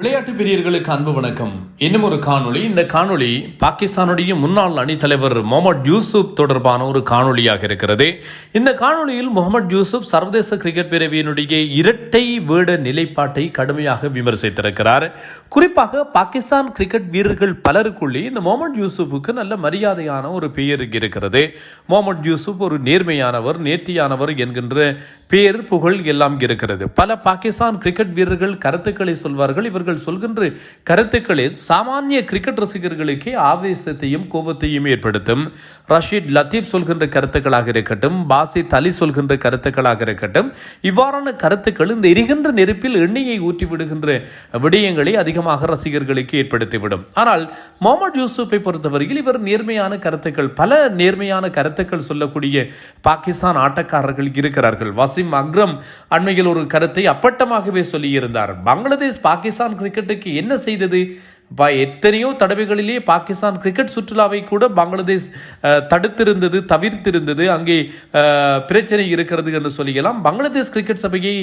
விளையாட்டு பிரியர்களுக்கு அன்பு வணக்கம். இன்னும் ஒரு காணொளி. இந்த காணொளி பாகிஸ்தானுடைய முன்னாள் அணித்தலைவர் முகமது யூசுப் தொடர்பான ஒரு காணொளியாக இருக்கிறது. இந்த காணொளியில் முகமது யூசுப் சர்வதேச கிரிக்கெட் பேரவையினுடைய இரட்டை வேட நிலைப்பாட்டை கடுமையாக விமர்சித்திருக்கிறார். குறிப்பாக பாகிஸ்தான் கிரிக்கெட் வீரர்கள் பலருக்குள்ளே இந்த முகமது யூசுப்புக்கு நல்ல மரியாதையான ஒரு பெயர் இருக்கிறது. முகமது யூசுப் ஒரு நேர்மையானவர் நேர்த்தியானவர் என்கின்ற பெயர் புகழ் எல்லாம் இருக்கிறது. பல பாகிஸ்தான் கிரிக்கெட் வீரர்கள் கருத்துக்களை சொல்வார்கள். இவர்கள் அவர்கள் சொல்கின்ற கருத்துக்களில் சாமானிய கிரிக்கெட் ரசிகர்களுக்கே ஆவேசத்தையும் கோபத்தையும் ஏற்படுத்தும். ரஷீத் லத்தீப் சொல்கின்ற கருத்துக்களாக இருக்கட்டும் பாசித் அலி சொல்கின்ற கருத்துக்களாக இருக்கட்டும் இவ்வாறான கருத்துக்கள் இந்த எரிகின்ற நெருப்பில் எண்ணெயை ஊற்றி விடுகின்ற விடயங்களை அதிகமாக ரசிகர்களுக்கு ஏற்படுத்திவிடும். ஆனால் முகமது யூசுப்பை பொறுத்தவரையில் இவர் நேர்மையான கருத்துக்கள் பல நேர்மையான கருத்துக்கள் சொல்லக்கூடிய பாகிஸ்தான் ஆட்டக்காரர்கள் இருக்கிறார்கள். வசிம் அக்ரம் அண்மையில் ஒரு கருத்தை அப்பட்டமாகவே சொல்லியிருந்தார். பங்களாதேஷ் பாகிஸ்தான் கிரிக்கெட்டுக்கு என்ன செய்தது? எத்தனையோ தடவைகளிலே பாகிஸ்தான் கிரிக்கெட் சுற்றுலாவை கூட பங்களாதேஷ் தடுத்திருந்தது தவிர்த்திருந்தது. அங்கே பிரச்சனை இருக்கிறது என்று சொல்லிக்கலாம். பங்களாதேஷ் கிரிக்கெட் சபையை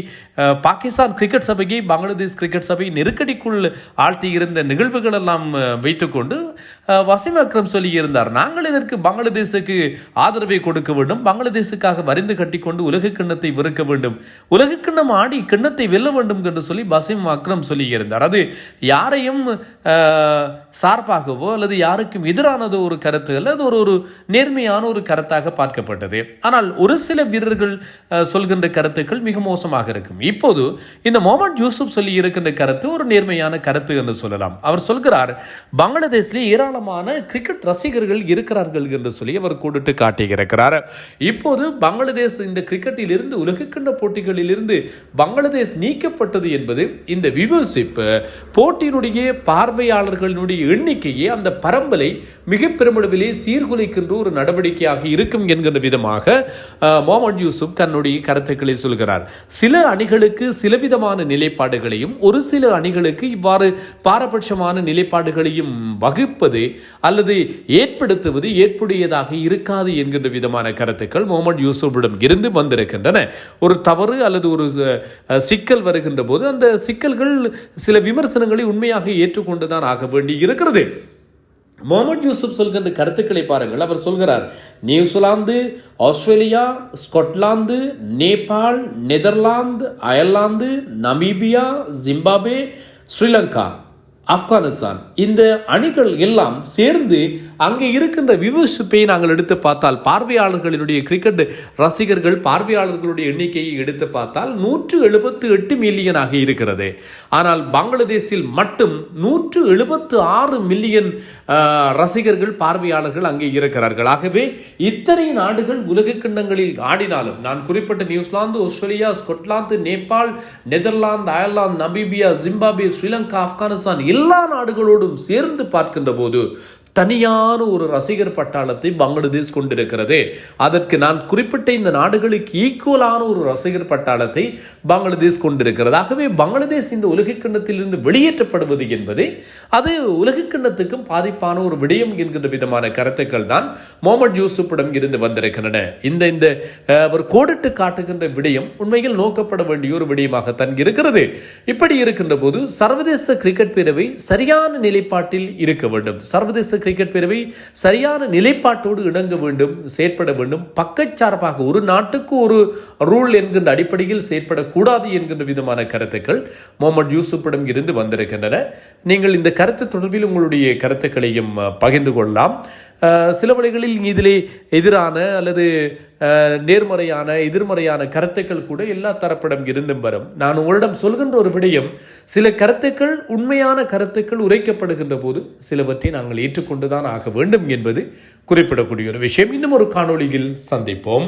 பாகிஸ்தான் கிரிக்கெட் சபையை பங்களாதேஷ் கிரிக்கெட் சபை நெருக்கடிக்குள் ஆழ்த்தி இருந்த நிகழ்வுகள் எல்லாம் வைத்துக்கொண்டு வசிம் வசீம் அக்ரம் சொல்லியிருந்தார் நாங்கள் இதற்கு பங்களாதேஷுக்கு ஆதரவை கொடுக்க வேண்டும். பங்களாதேஷுக்காக வரிந்து கட்டிக்கொண்டு உலக கிண்ணத்தை வெறுக்க வேண்டும். உலக கிண்ணம் ஆடி கிண்ணத்தை வெல்ல வேண்டும் என்று சொல்லி வசிம் அக்ரம் சொல்லியிருந்தார். அது யாரையும் சார்பாகவோ அல்லது யாருக்கும் எதிரானதோ ஒரு கருத்து அல்ல அது ஒரு ஒரு நேர்மையான ஒரு கருத்தாக பார்க்கப்பட்டது. ஆனால் ஒரு சில வீரர்கள் சொல்கின்ற கருத்துக்கள் மிக மோசமாக இருக்கும். இப்போது இந்த முகமது யூசுப் சொல்லி இருக்கின்ற கருத்து ஒரு நேர்மையான கருத்து என்று சொல்லலாம். அவர் சொல்கிறார் பங்களாதேஷிலே ஏராளமான கிரிக்கெட் ரசிகர்கள் இருக்கிறார்கள் என்று சொல்லி அவர் கூடிட்டு காட்டியிருக்கிறார். இப்போது பங்களாதேஷ் இந்த கிரிக்கெட்டில் இருந்து உலகக்கிண்ண போட்டிகளில் இருந்து பங்களாதேஷ் நீக்கப்பட்டது என்பது இந்த விவசிப்பு போட்டியினுடைய பார்வை பார்வையாளர்களினுடைய எண்ணிக்கையே அந்த பரம்பலை மிக பெருமளவிலே சீர்குலைக்கின்ற ஒரு நடவடிக்கையாக இருக்கும் என்கின்ற விதமாக மொஹமட் யூசுப் தன்னுடைய கருத்துக்களை சொல்கிறார். சில அணிகளுக்கு சில விதமான நிலைப்பாடுகளையும் ஒரு சில அணிகளுக்கு இவ்வாறு பாரபட்சமான நிலைப்பாடுகளையும் வகுப்பது அல்லது ஏற்படுத்துவது ஏற்புடையதாக இருக்காது என்கின்ற விதமான கருத்துக்கள் முகமது யூசுப்பிடம் இருந்து வந்திருக்கின்றன. ஒரு தவறு அல்லது ஒரு சிக்கல் வருகின்ற போது அந்த சிக்கல்கள் சில விமர்சனங்களை உண்மையாக ஏற்றுக்கொண்டு தான் ஆக வேண்டி இருக்கிறது. முகமது யூசுப் சொல்கின்ற கருத்துக்களை பாருங்கள். அவர் சொல்கிறார் New Zealand Australia Scotland Nepal Netherlands Ireland Namibia Zimbabwe Sri Lanka. Afghanistan. இந்த அணிகள் எல்லாம் சேர்ந்து அங்கே இருக்கின்ற விவர்ஷிப்பை நாங்கள் எடுத்து பார்த்தால் பார்வையாளர்களினுடைய கிரிக்கெட் ரசிகர்கள் பார்வையாளர்களுடைய எண்ணிக்கையை எடுத்து பார்த்தால் நூற்று எழுபத்து எட்டு மில்லியனாக இருக்கிறது. ஆனால் பங்களாதேஷில் மட்டும் நூற்று எழுபத்து ஆறு மில்லியன் ரசிகர்கள் பார்வையாளர்கள் அங்கே இருக்கிறார்கள். ஆகவே இத்தனை நாடுகள் உலக கிண்ணங்களில் ஆடினாலும் நான் குறிப்பிட்ட New Zealand Australia Scotland Nepal Netherlands Ireland Namibia Zimbabwe Sri Lanka Afghanistan எல்லா நாடுகளோடும் சேர்ந்து பார்க்கின்ற போது தனியான ஒரு ரசிகர் பட்டாளத்தை பங்களாதேஷ் கொண்டிருக்கிறது. அதற்கு நான் குறிப்பிட்ட இந்த நாடுகளுக்கு ஈக்குவலான ஒரு ரசிகர் பட்டாளத்தை பங்களாதேஷ் கொண்டிருக்கிறது. ஆகவே பங்களாதேஷ் இந்த உலகக்கிண்ணத்திலிருந்து வெளியேற்றப்படுவது என்பது அது உலகக்கிண்ணத்துக்கும் பாதிப்பான ஒரு விடயம் என்கின்ற விதமான கருத்துக்கள் தான் மொஹமட் யூசுப்பிடம் இருந்து வந்திருக்கின்றன. இந்த இந்த அஹ், அவர் கோடிட்டு காட்டுகின்ற விடயம் உண்மையில் நோக்கப்பட வேண்டிய ஒரு விடயமாகத்தான் இருக்கிறது. இப்படி இருக்கின்ற போது சர்வதேச கிரிக்கெட் பேரவை சரியான நிலைப்பாட்டில் இருக்க வேண்டும். சர்வதேச கிரிக்கெட் பேரவை சரியான நிலைப்பாட்டோடு இணங்க வேண்டும் செயற்பட வேண்டும். பக்கச்சார்பாக ஒரு நாட்டுக்கு ஒரு ரூல் என்கின்ற அடிப்படையில் செயற்படக்கூடாது என்கின்ற விதமான கருத்துக்கள் முகமது யூசுப்பிடம் இருந்து வந்திருக்கின்றன. நீங்கள் இந்த கருத்து தொடர்பில் உங்களுடைய கருத்துக்களையும் பகிர்ந்து கொள்ளலாம். சில வழிகளில் இதிலே எதிரான அல்லது நேர்மறையான எதிர்மறையான கருத்துக்கள் கூட எல்லா தரப்பிடம் இருந்தும் வரும். நான் உங்களிடம் சொல்கின்ற ஒரு விடயம் சில கருத்துக்கள் உண்மையான கருத்துக்கள் உரைக்கப்படுகின்ற போது சிலவற்றை நாங்கள் ஏற்றுக்கொண்டுதான் ஆக வேண்டும் என்பது குறிப்பிடக்கூடிய ஒரு விஷயம். இன்னும் ஒரு காணொளியில் சந்திப்போம்.